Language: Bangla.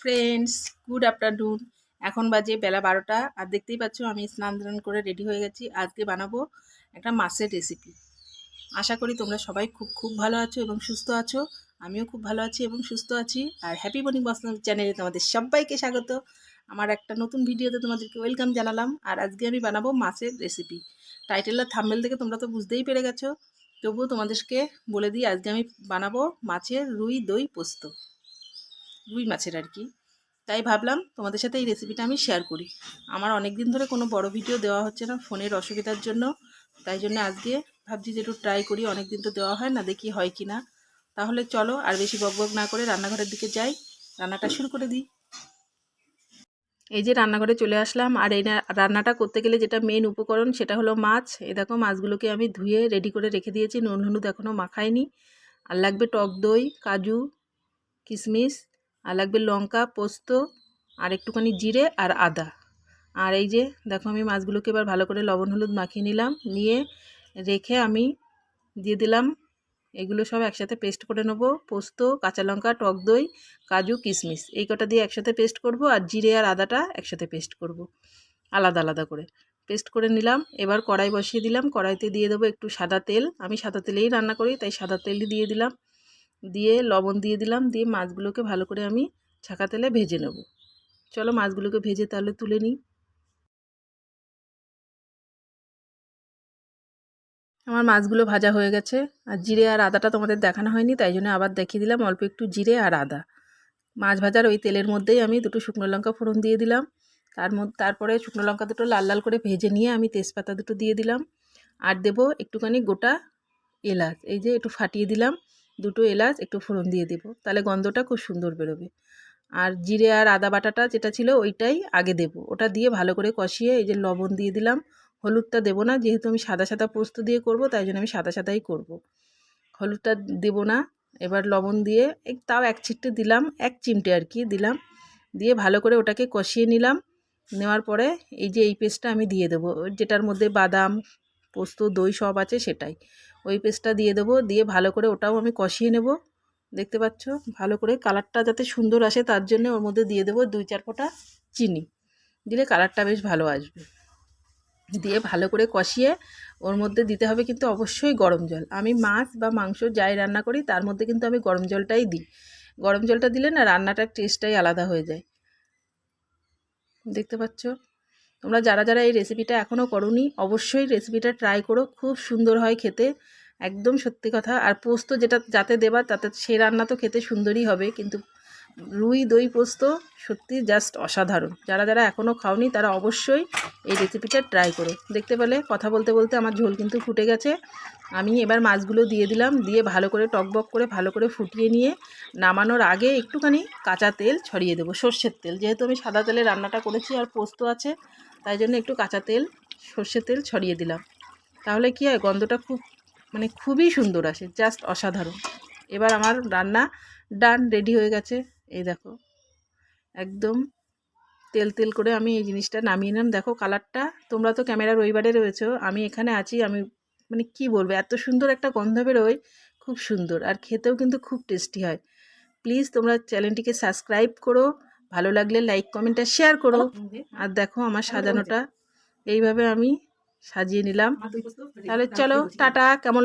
ফ্রেন্ডস গুড আফটারনুন এখন বাজে বেলা বারোটা, আর দেখতেই পাচ্ছ আমি স্নান ধান করে রেডি হয়ে গেছি। আজকে বানাবো একটা মাছের রেসিপি আশা করি তোমরা সবাই খুব খুব ভালো আছো এবং সুস্থ আছো। আমিও খুব ভালো আছি এবং সুস্থ আছি। আর হ্যাপি মর্নিং বসলাম চ্যানেলে তোমাদের সবাইকে স্বাগত। আমার একটা নতুন ভিডিওতে তোমাদেরকে ওয়েলকাম জানালাম। আর আজকে আমি বানাবো মাছের রেসিপি টাইটেল আর থাম্বেল থেকে তোমরা তো বুঝতেই পেরে গেছো। তবুও তোমাদেরকে বলে দিই, আজকে আমি বানাবো মাছের রুই দই পোস্ত। রুই মাছের আর কি। তাই ভাবলাম তোমাদের সাথে এই রেসিপিটা আমি শেয়ার করি। আমার অনেক দিন ধরে কোনো বড় ভিডিও দেওয়া হচ্ছে না ফোনের অসুবিধার জন্য। তাই জন্য আজকে ভাবছি যে একটু ট্রাই করি অনেক দিন তো দেওয়া হয় না, দেখি হয় কি না তাহলে চলো আর বেশি বক বক না করে রান্নাঘরের দিকে যাই, রান্নাটা শুরু করে দিই। এই যে রান্নাঘরে চলে আসলাম, আর এই রান্নাটা করতে গেলে যেটা মেন উপকরণ সেটা হলো মাছ। এই দেখো মাছগুলোকে আমি ধুয়ে রেডি করে রেখে দিয়েছি, নুন হলুদ এখনও মাখাইনি। আর লাগবে টক দই, কাজু, কিশমিশ আর লাগবে লঙ্কা, পোস্ত, আর একটুখানি জিরে আর আদা। আর এই যে, দেখো আমি মাছগুলোকে এবার ভালো করে লবণ হলুদ মাখিয়ে নিলাম। নিয়ে রেখে আমি দিয়ে দিলাম। এগুলো সব একসাথে পেস্ট করে নেব। পোস্ত, কাঁচা লঙ্কা, টক দই, কাজু, কিশমিশ। এই কটা দিয়ে একসাথে পেস্ট করব আর জিরে আর আদাটা একসাথে পেস্ট করব। আলাদা আলাদা করে পেস্ট করে নিলাম। এবার কড়াই বসিয়ে দিলাম। কড়াইতে দিয়ে দেবো একটু সাদা তেল। আমি সাদা তেলেই রান্না করি, তাই সাদা তেলই দিয়ে দিলাম। দিয়ে লবণ দিয়ে দিলাম, দিয়ে মাছগুলোকে ভালো করে আমি ছাকা তেলে ভেজে নেব। চলো মাছগুলোকে ভেজে তাহলে তুলে নিই। আমার মাছগুলো ভাজা হয়ে গেছে। আর জিরে আর আদাটা তোমাদের দেখানো হয়নি, তাই জন্য আবার দেখিয়ে দিলাম অল্প একটু জিরে আর আদা। মাছ ভাজার ওই তেলের মধ্যেই আমি দুটো শুকনো লঙ্কা ফোড়ন দিয়ে দিলাম। তার মধ্যে তারপরে শুকনো লঙ্কা দুটো লাল লাল করে ভেজে নিয়ে আমি তেজপাতা দুটো দিয়ে দিলাম। আর দেবো একটুখানি গোটা এলাচ, এই যে একটু ফাটিয়ে দিলাম। দুটো এলাচ, একটু ফোড়ন দিয়ে দেবো। তাহলে গন্ধটা খুব সুন্দর বেরোবে। আর জিরে আর আদা বাটাটা যেটা ছিল ওইটাই আগে দেবো। ওটা দিয়ে ভালো করে কষিয়ে এই যে লবণ দিয়ে দিলাম। হলুদটা দেবো না, যেহেতু আমি সাদা সাদা পোস্ত দিয়ে করব, তাই জন্য আমি সাদা সাদাই করব। হলুদটা দেবো না, এবার লবণ দিয়ে তাও এক ছিটটে দিলাম, এক চিমটে আর কি দিলাম। দিয়ে ভালো করে ওটাকে কষিয়ে নিলাম। নেওয়ার পরে এই যে এই পেস্টটা আমি দিয়ে দেবো। যেটার মধ্যে বাদাম পোস্ত, দই সব আছে সেটাই। ওই পেস্টটা দিয়ে দেবো, দিয়ে ভালো করে ওটাও আমি কষিয়ে নেব। দেখতে পাচ্ছ? ভালো করে কালারটা যাতে সুন্দর আসে তার জন্য ওর মধ্যে দিয়ে দেবো দুই চার ফোঁটা চিনি। দিলে কালারটা বেশ ভালো আসবে। দিয়ে ভালো করে কষিয়ে ওর মধ্যে দিতে হবে কিন্তু অবশ্যই গরম জল। আমি মাছ বা মাংস যাই রান্না করি তার মধ্যে কিন্তু আমি গরম জলটাই দিই। গরম জলটা দিলে না রান্নাটার টেস্টটাই আলাদা হয়ে যায়। দেখতে পাচ্ছ? তোমরা যারা যারা এই রেসিপিটা এখনও করনি, অবশ্যই রেসিপিটা ট্রাই করো। খুব সুন্দর হয় খেতে। একদম সত্যি কথা। আর পোস্ত যেটা, যাতে দেবা, তাতে সে রান্না তো খেতে সুন্দরই হবে, কিন্তু রুই, দই পোস্ত সত্যি জাস্ট অসাধারণ। যারা যারা এখনও খাওনি, তারা অবশ্যই এই রেসিপিটা ট্রাই করো। দেখতে পেলে, কথা বলতে বলতে আমার ঝোল কিন্তু ফুটে গেছে। আমি এবার মাছগুলো দিয়ে দিলাম, দিয়ে ভালো করে টকবক করে, ভালো করে ফুটিয়ে নিয়ে নামানোর আগে একটুখানি কাঁচা তেল ছড়িয়ে দেবো, সর্ষের তেল। যেহেতু আমি সাদা তেলে রান্নাটা করেছি আর পোস্ত আছে, তাই জন্য একটু কাঁচা তেল, সর্ষের তেল ছড়িয়ে দিলাম। তাহলে কি হয়, গন্ধটা খুব মানে খুবই সুন্দর আসে জাস্ট অসাধারণ। এবার আমার রান্না ডান রেডি হয়ে গেছে। এই দেখো একদম তেল তেল করে আমি এই জিনিসটা নামিয়ে নিলাম। দেখো কালারটা তোমরা তো ক্যামেরার রবিবারে রয়েছো আমি এখানে আছি আমি মানে কি বলব এত সুন্দর একটা গন্ধ বেরোয় খুব সুন্দর আর খেতেও কিন্তু খুব টেস্টি হয়। প্লিজ তোমরা চ্যানেলটিকে সাবস্ক্রাইব করো ভালো লাগলে লাইক কমেন্ট আর শেয়ার করো। আর দেখো আমার সাজানোটা এইভাবে আমি সাজিয়ে নিলাম। তাহলে চলো টাটা কেমন